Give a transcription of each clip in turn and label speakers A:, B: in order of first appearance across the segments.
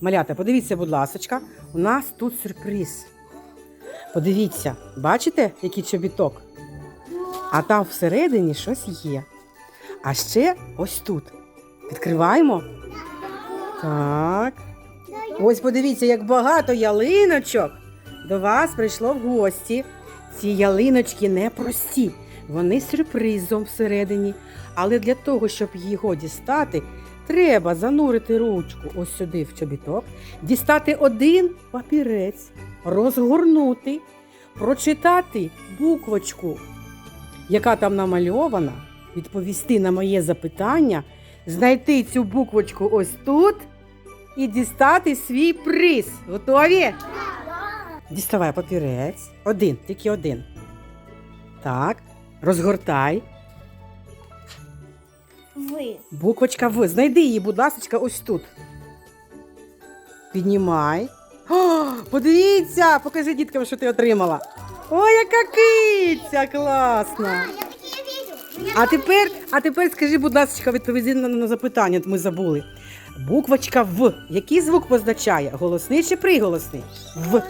A: Малята, подивіться, будь ласочка, у нас тут сюрприз. Подивіться, бачите, який чобіток? А там всередині щось є. А ще ось тут. Відкриваємо. Так. Ось подивіться, як багато ялиночок до вас прийшло в гості. Ці ялиночки не прості, вони сюрпризом всередині. Але для того, щоб його дістати, треба занурити ручку ось сюди в чобіток, дістати один папірець, розгорнути, прочитати буквочку, яка там намальована, відповісти на моє запитання, знайти цю буквочку ось тут і дістати свій приз. Готові? Діставай папірець. Один, тільки один. Так, розгортай.
B: Ви.
A: Буквочка В. Знайди її, будь ласка, ось тут. Піднімай. О, подивіться! Покажи діткам, що ти отримала. Ой, яка киця! Класна! А тепер, а тепер скажи, будь ласка, відповіди на, на запитання, ми забули. Буквочка В. Який звук позначає? Голосний чи приголосний? В.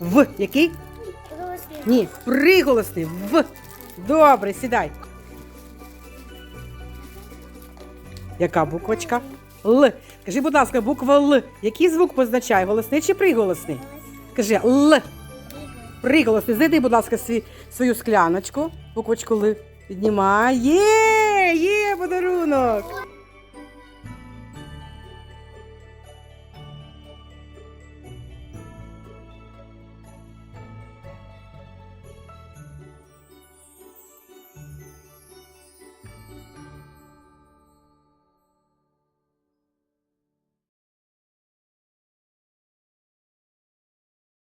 A: В. Який? Ні, приголосний. В. Добре, сідай. Яка буквочка? Л. Кажи, будь ласка, буква Л. Який звук позначає? Голосний чи приголосний? Кажи Л. Приголосний. Знайди, будь ласка, свій, свою скляночку. Буквочку Л. Піднімай. Є! Є подарунок!